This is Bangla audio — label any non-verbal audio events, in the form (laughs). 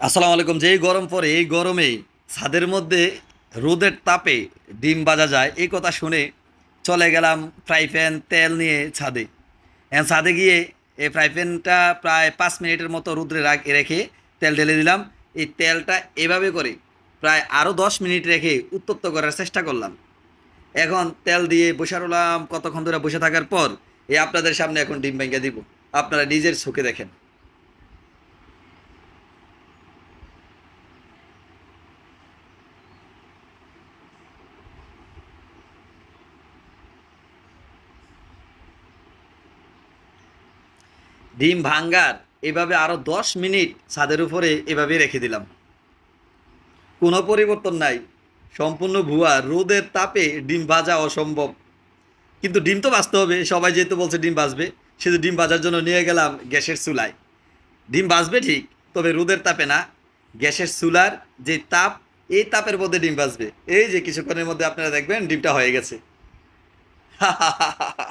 আসসালামু আলাইকুম। যেই গরম পড়ে, এই গরমে ছাদের মধ্যে রোদের তাপে ডিম বাজা যায়, এই কথা শুনে চলে গেলাম ফ্রাই প্যান তেল নিয়ে ছাদে। এখন ছাদে গিয়ে এই ফ্রাই প্যানটা প্রায় পাঁচ মিনিটের মতো রোদ্রে রাখ- রেখে তেল ঢেলে দিলাম। এই তেলটা এভাবে করে প্রায় আরও দশ মিনিট রেখে উত্তপ্ত করার চেষ্টা করলাম। এখন তেল দিয়ে বসে রলাম কতক্ষণ ধরে বসে থাকার পর এই আপনাদের সামনে এখন ডিম ভেঙে দিব। আপনারা নিজের চোখে দেখেন। ডিম ভাঙ্গার এভাবে আরও দশ মিনিট ছাদের উপরে এভাবে রেখে দিলাম। কোনো পরিবর্তন নাই। সম্পূর্ণ ভুয়া, রোদের তাপে ডিম ভাজা অসম্ভব। কিন্তু ডিম তো বাঁচতে হবে, সবাই যেহেতু বলছে ডিম বাঁচবে সেহেতু ডিম ভাজার জন্য নিয়ে গেলাম গ্যাসের চুলায়। ডিম বাঁচবে ঠিক, তবে রোদের তাপে না। গ্যাসের চুলার যে তাপ, এই তাপের মধ্যে ডিম বাঁচবে এই যে কিছুক্ষণের মধ্যে আপনারা দেখবেন ডিমটা হয়ে গেছে। (laughs)